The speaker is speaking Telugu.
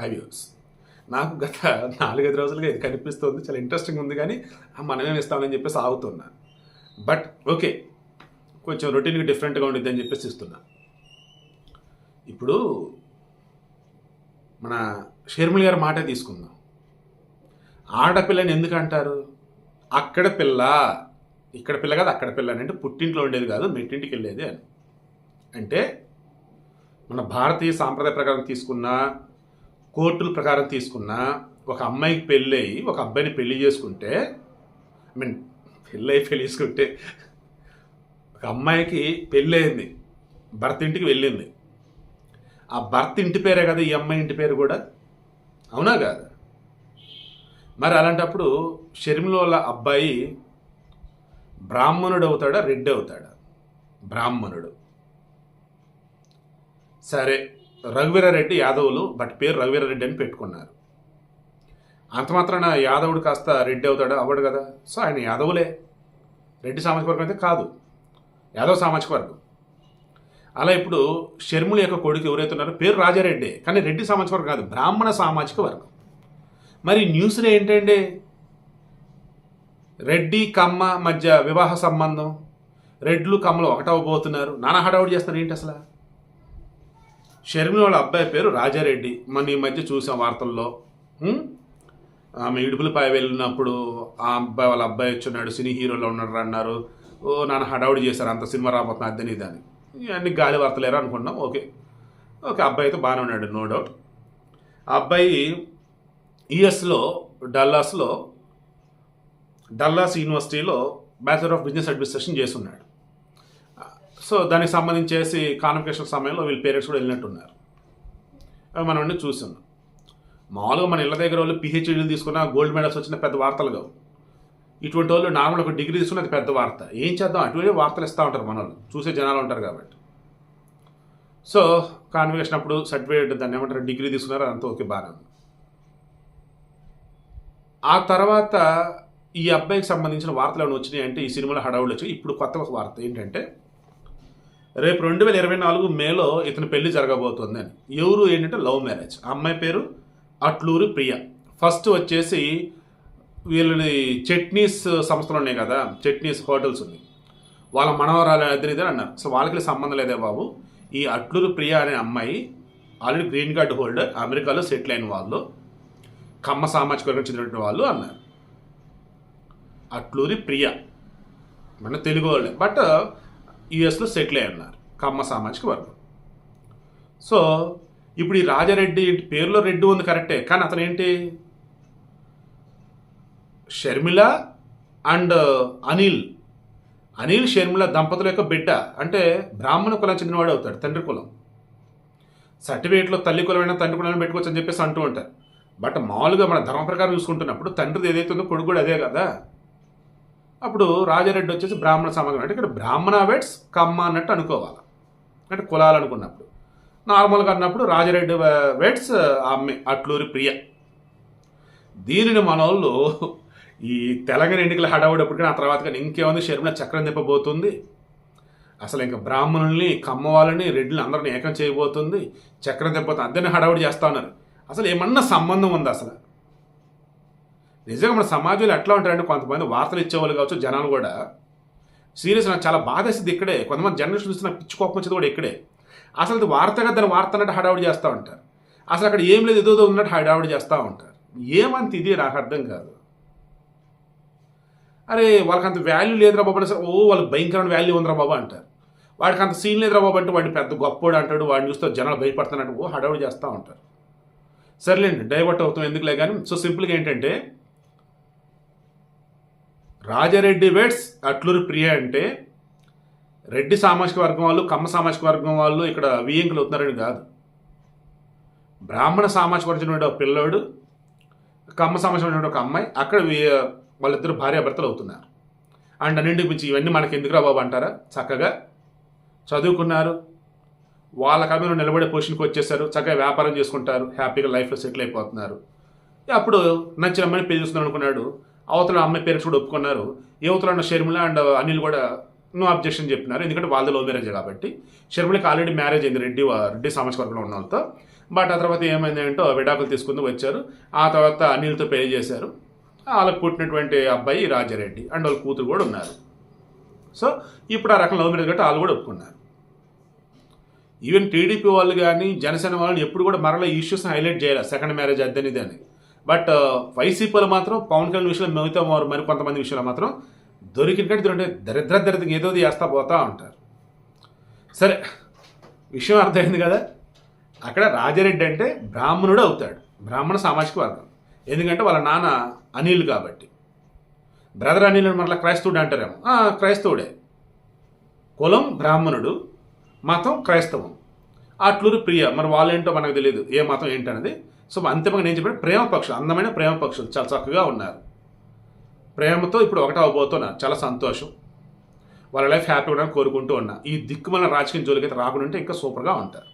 High views. నాకు గత నాలుగైదు రోజులుగా ఇది కనిపిస్తుంది చాలా ఇంట్రెస్టింగ్ ఉంది కానీ మనమేమి ఇస్తామని చెప్పేసి ఆగుతున్నా. బట్ ఓకే కొంచెం రొటీన్గా డిఫరెంట్గా ఉండిద్ది అని చెప్పేసి ఇస్తున్నా ఇప్పుడు మన షర్మిల గారి మాటే తీసుకుందాం. ఆడపిల్లని ఎందుకు అంటారు? అక్కడ పిల్ల ఇక్కడ పిల్ల కాదు అక్కడ పిల్ల అని అంటే పుట్టింట్లో ఉండేది కాదు మెట్టింటికి వెళ్ళేది అని. అంటే మన భారతీయ సాంప్రదాయ ప్రకారం తీసుకున్న కోర్టుల ప్రకారం తీసుకున్న ఒక అమ్మాయికి పెళ్ళయి ఒక అబ్బాయిని పెళ్ళి చేసుకుంటే ఐ మీన్ పెళ్ళి పెళ్ళి చేసుకుంటే ఒక అమ్మాయికి పెళ్ళయింది భర్త ఇంటికి వెళ్ళింది. ఆ భర్త ఇంటి పేరే కదా ఈ అమ్మాయి ఇంటి పేరు కూడా? అవునా కాదు? మరి అలాంటప్పుడు షర్మిల వాళ్ళ అబ్బాయి బ్రాహ్మణుడు అవుతాడా రెడ్డి అవుతాడా? బ్రాహ్మణుడు. సరే రఘువీరారెడ్డి యాదవులు బట్ పేరు రఘువీరారెడ్డి అని పెట్టుకున్నారు. అంత మాత్రాన యాదవుడు కాస్త రెడ్డి అవుతాడు? అవ్వడు కదా. సో ఆయన యాదవులే. రెడ్డి సామాజిక వర్గం అయితే కాదు. యాదవ్ సామాజిక వర్గం. అలా ఇప్పుడు షర్ముల యొక్క కొడుకు ఎవరైతే ఉన్నారో పేరు రాజారెడ్డి. కానీ రెడ్డి సామాజిక వర్గం కాదు బ్రాహ్మణ సామాజిక వర్గం. మరి న్యూస్లో ఏంటండి? రెడ్డి కమ్మ మధ్య వివాహ సంబంధం. రెడ్లు కమ్మలు ఒకటవబోతున్నారు నానా హడావుడు చేస్తున్నారు ఏంటి అసలు? షర్మిల వాళ్ళ అబ్బాయి పేరు రాజారెడ్డి. మన ఈ మధ్య చూసాం వార్తల్లో. ఆమె ఇడుపులపై వెళ్ళినప్పుడు ఆ అబ్బాయి వాళ్ళ అబ్బాయి వచ్చున్నాడు సినీ హీరోలో ఉన్నాడు అన్నారు. ఓ నాన్న హడావుడి చేశారు అంత సినిమా రాబోతున్నా అద్దెని ఇదని. ఇవన్నీ గాలి వార్తలేరా అనుకున్నాం ఓకే. ఓకే అబ్బాయి అయితే బాగానే ఉన్నాడు నో డౌట్. ఆ అబ్బాయి ఈఎస్లో డల్లాస్లో డల్లాస్ యూనివర్సిటీలో బ్యాచిలర్ ఆఫ్ బిజినెస్ అడ్మినిస్ట్రేషన్ చేస్తున్నాడు. సో దానికి సంబంధించేసి కాన్వకేషన్ సమయంలో వీళ్ళ పేరెంట్స్ కూడా వెళ్ళినట్టున్నారు. అవి మనం అన్నీ చూస్తున్నాం మామూలుగా మన ఇళ్ళ దగ్గర వాళ్ళు పిహెచ్డీలు తీసుకున్న గోల్డ్ మెడల్స్ వచ్చిన పెద్ద వార్తలు కావు. ఇటువంటి వాళ్ళు నార్మల్ ఒక డిగ్రీ తీసుకున్నది పెద్ద వార్త. ఏం చేద్దాం? అటువంటి వార్తలు ఇస్తూ ఉంటారు మన వాళ్ళు చూసే జనాలు ఉంటారు కాబట్టి. సో కాన్వకేషన్ అప్పుడు సర్టిఫికేట్ దాన్ని ఏమంటారు? డిగ్రీ తీసుకున్నారు అదంతా ఓకే బాగా ఉంది. ఆ తర్వాత ఈ అబ్బాయికి సంబంధించిన వార్తలు ఏమైనా వచ్చినాయి అంటే ఈ సినిమాలో హడావులు వచ్చి ఇప్పుడు కొత్త ఒక వార్త ఏంటంటే రేపు రెండు వేల ఇరవై నాలుగు మేలో ఇతని పెళ్ళి జరగబోతుంది అని. ఎవరు ఏంటంటే లవ్ మ్యారేజ్. అమ్మాయి పేరు అట్లూరి ప్రియ. ఫస్ట్ వచ్చేసి వీళ్ళని చట్నీస్ సంస్థలు ఉన్నాయి కదా చట్నీస్ హోటల్స్ ఉంది వాళ్ళ మనవరాలు అద్దరిది అన్నారు. సో వాళ్ళకి సంబంధం లేదే బాబు. ఈ అట్లూరి ప్రియ అనే అమ్మాయి ఆల్రెడీ గ్రీన్ కార్డ్ హోల్డర్ అమెరికాలో సెటిల్ అయిన వాళ్ళు కమ్మ సామాజిక వర్గం చెందినటువంటి వాళ్ళు అన్నారు. అట్లూరి ప్రియ. మన తెలుగు వాళ్ళే. బట్ యుఎస్లో సెటిల్ అయి ఉన్నారు. కమ్మ సామాజిక వర్గం. సో ఇప్పుడు ఈ రాజారెడ్డి పేరులో రెడ్డి ఉంది కరెక్టే కానీ అతను ఏంటి షర్మిల అండ్ అనిల్. అనిల్ షర్మిల దంపతుల యొక్క బిడ్డ అంటే బ్రాహ్మణ కులం చెందినవాడు అవుతాడు తండ్రి కులం. సర్టిఫికేట్లో తల్లి కులమైన తండ్రి కులం పెట్టుకోవచ్చు అని చెప్పేసి అంటూ ఉంటారు. బట్ మామూలుగా మన ధర్మ ప్రకారం చూసుకుంటున్నప్పుడు తండ్రిది ఏదైతే ఉందో కొడుకు కూడా అదే కదా. అప్పుడు రాజారెడ్డి వచ్చేసి బ్రాహ్మణ సమాజం. అంటే ఇక్కడ బ్రాహ్మణ వెట్స్ కమ్మ అన్నట్టు అనుకోవాలి. అంటే కులాలు అనుకున్నప్పుడు. నార్మల్గా అన్నప్పుడు రాజారెడ్డి వెట్స్ అమ్మే అట్లూరి ప్రియ. దీనిని మన వాళ్ళు ఈ తెలంగాణ ఎన్నికల హడావుడప్పుడు ఆ తర్వాత కానీ ఇంకేముంది? షర్మిల చక్రం తిప్పబోతుంది. అసలు ఇంకా బ్రాహ్మణుల్ని కమ్మ వాళ్ళని రెడ్డిని అందరిని ఏకం చేయబోతుంది. చక్రం తిప్పబోతుంది. అద్దెని హడావుడి చేస్తా ఉన్నారు. అసలు ఏమన్నా సంబంధం ఉంది అసలు? నిజంగా మన సమాజంలో ఎట్లా ఉంటారంటే కొంతమంది వార్తలు ఇచ్చేవాళ్ళు కావచ్చు జనాలు కూడా. సీరియస్ నాకు చాలా బాధేస్తుంది ఇక్కడే. కొంతమంది జర్నలిస్ట్ చూస్తే నాకు పిచ్చి కోపం వచ్చేది కూడా ఇక్కడే. అసలు అది వార్తగా దాని వార్త అన్నట్టు హడావుడి చేస్తూ ఉంటారు. అసలు అక్కడ ఏం లేదు ఏదో ఉన్నట్టు హడావుడి చేస్తూ ఉంటారు. ఏమంత ఇది నాకు అర్థం కాదు. అరే వాళ్ళకి అంత వాల్యూ లేదురా బాబు అంటే ఓ వాళ్ళకి భయంకరమైన వాల్యూ ఉందిరా బాబు అంటారు. వాడికి అంత సీన్ లేదురా బాబు అంటే వాడిని పెద్ద గొప్పోడు అంటాడు వాడిని చూస్తే జనాలు భయపడుతున్నట్టు ఓ హడావుడి చేస్తూ ఉంటారు. సర్లేండి డైవర్ట్ అవుతాం ఎందుకులే కానీ సో సింపుల్గా ఏంటంటే రాజారెడ్డి వెట్స్ అట్లూరి ప్రియ అంటే రెడ్డి సామాజిక వర్గం వాళ్ళు కమ్మ సామాజిక వర్గం వాళ్ళు ఇక్కడ వియ్యంకులు అవుతున్నారని కాదు. బ్రాహ్మణ సామాజిక వర్గం ఒక పిల్లోడు కమ్మ సామాజిక ఒక అమ్మాయి అక్కడ వాళ్ళిద్దరు భార్యాభర్తలు అవుతున్నారు. అండ్ అన్నింటికి మించి ఇవన్నీ మనకి ఎందుకురా బాబు అంటారా? చక్కగా చదువుకున్నారు. వాళ్ళ కమ్యూని నిలబడే పొజిషన్కి వచ్చేసారు. చక్కగా వ్యాపారం చేసుకుంటారు. హ్యాపీగా లైఫ్లో సెటిల్ అయిపోతున్నారు. అప్పుడు నచ్చిన అమ్మాయిని పెళ్ళి చూస్తున్నాను అనుకున్నాడు. అవతల అమ్మాయి పేరెంట్స్ కూడా ఒప్పుకున్నారు. యువతలో ఉన్న షర్మిల అండ్ అనిల్ కూడా నో అబ్జెక్షన్ చెప్పినారు. ఎందుకంటే వాళ్ళది లవ్ మ్యారేజ్ కాబట్టి. షర్మిలకి ఆల్రెడీ మ్యారేజ్ అయింది. రెడ్డి రెడ్డి సామాజిక వర్గంలో ఉన్న వాళ్ళతో. బట్ ఆ తర్వాత ఏమైంది ఏంటో విడాకులు తీసుకుని వచ్చారు. ఆ తర్వాత అనిల్తో పెళ్ళి చేశారు. వాళ్ళకు పుట్టినటువంటి అబ్బాయి రాజారెడ్డి అండ్ వాళ్ళ కూతురు కూడా ఉన్నారు. సో ఇప్పుడు ఆ రకం లవ్ మ్యారేజ్ కాబట్టి వాళ్ళు కూడా ఒప్పుకున్నారు. ఈవెన్ టీడీపీ వాళ్ళు కానీ జనసేన వాళ్ళని ఎప్పుడు కూడా మరలా ఇష్యూస్ని హైలైట్ చేయాలి సెకండ్ మ్యారేజ్ అద్దెనిది ఇది అని. బట్ వైసీపీలో మాత్రం పవన్ కళ్యాణ్ విషయంలో మిగతా వారు మరి కొంతమంది విషయంలో మాత్రం కంటే దొరికిన దరిద్ర దరిద్ర ఏదో చేస్తా పోతా ఉంటారు. సరే విషయం అర్థమైంది కదా? అక్కడ రాజారెడ్డి అంటే బ్రాహ్మణుడు అవుతాడు. బ్రాహ్మణ సామాజిక వర్గం. ఎందుకంటే వాళ్ళ నాన్న అనిల్ కాబట్టి. బ్రదర్ అనిల్ మరలా క్రైస్తవుడు అంటారేమో. క్రైస్తవుడే. కులం బ్రాహ్మణుడు మతం క్రైస్తవం. అట్లూరు ప్రియ. మరి వాళ్ళేంటో మనకు తెలియదు. ఏ మతం ఏంటనేది సో అంతిమంగా నేను చెప్పిన ప్రేమ పక్షులు అందమైన ప్రేమ పక్షులు చాలా చక్కగా ఉన్నారు. ప్రేమతో ఇప్పుడు ఒకటే అవబోతున్నారు చాలా సంతోషం. వాళ్ళ లైఫ్ హ్యాపీగా కోరుకుంటూ ఉన్నా. ఈ దిక్కుమల రాజకీయ జోలికి అయితే రాకుండా ఉంటే ఇంకా సూపర్గా ఉంటారు.